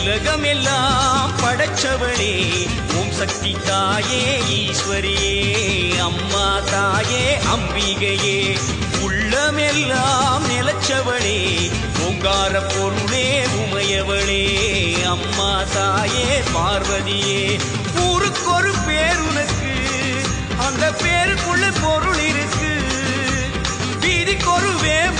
உலகமெல்லாம் படைச்சவளே. ஓம் சக்தி தாயே ஈஸ்வரியே அம்மா தாயே அம்பிகையே. உள்ளமெல்லாம் நிலச்சவளே ஓங்கார பொருளே உமையவளே. அம்மா தாயே பார்வதியே ஊருக்கொரு பேர் உனக்கு. அந்த பேருக்குள்ள பொருள் இருக்கு. வீதிக்கொரு வேம்பு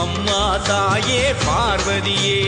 அம்மா தாயே பார்வதியே.